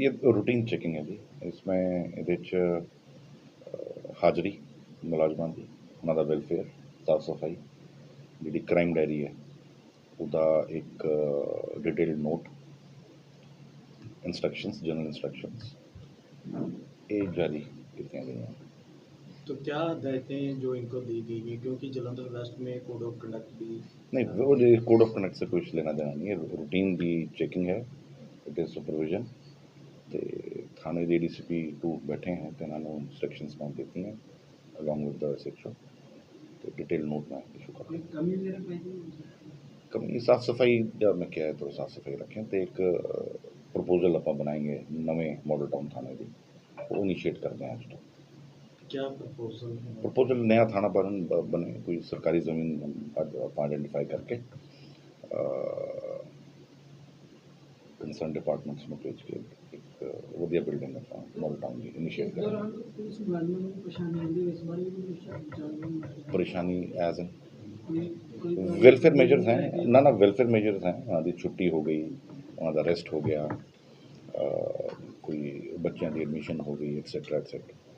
ਇਹ routine checking ਹੈ ਜੀ ਇਸਮੇ ਇਹਦੇ ਚ ਅ, ਹਾਜ਼ਰੀ ਮੁਲਾਜ਼ਮਾਂ ਦੀ ਉਹਨਾਂ ਦਾ ਵੈਲਫੇਅਰ ਸਾਫ ਸਫਾਈ ਜਿਹੜੀ ਕ੍ਰਾਈਮ ਡਾਇਰੀ ਹੈ ਉਹਦਾ ਇੱਕ detailed note instructions general instructions ਇਹ ਜਾਰੀ ਕੀਤੀਆਂ ਗਈਆਂ तो क्या हदायतें जो इनको दी गई हैं क्योंकि जलंधर वेस्ट में कोड ऑफ कंडक्ट भी नहीं वो कोड ऑफ कंडक्ट से कुछ लेना देना नहीं है रूटीन ਦੀ ਚੈਕਿੰਗ ਹੈ ਇਟ ਇਜ਼ ਸੁਪਰਵਿਜ਼ਨ तो थाने के डी टू बैठे हैं तो इन्होंने इंस्ट्रक्शन मैं देती हैं अलोंग विद दू तो डिटेल नोट मैं शुक्र कमी साफ़ सफ़ाई मैं क्या है तो साफ़ सफ़ाई रखें तो एक प्रपोजल आप बनाएँगे नवे मॉडल टाउन थाने की इनिशिएट कर दें अब प्रपोजल नया थाना बन बने कोई सरकारी ज़मीन आप आइडेंटिफाई करके कंसर्न डिपार्टमेंट्स में भेज के वधिया बिल्डिंग ਆਪਾਂ ਮੋਲ ਟਾਊਨ ਦੀ ਇਨੀਸ਼ੀਏਟ ਦੌਰਾਨ ਕਰਾਂਗੇ ਪੁਲਿਸ ਮੁਲਾਜ਼ਮਾਂ ਨੂੰ ਪਰੇਸ਼ਾਨੀ ਆਉਂਦੀ ਹੈ ਇਸ ਬਾਰੇ ਵੀ ਕੁਝ ਜਾਣਕਾਰੀ ਪਰੇਸ਼ਾਨੀ ਐਜ਼ ਇਨ ਕੋਈ ਕੋਈ वेलफेयर मेजर्स हैं ना ना वेलफेयर मेजर्स हैं हाँ जी छुट्टी हो गई वहाँ का रेस्ट हो गया अ, कोई बच्चों की एडमिशन हो गई एक्सेट्रा एक्सेट्रा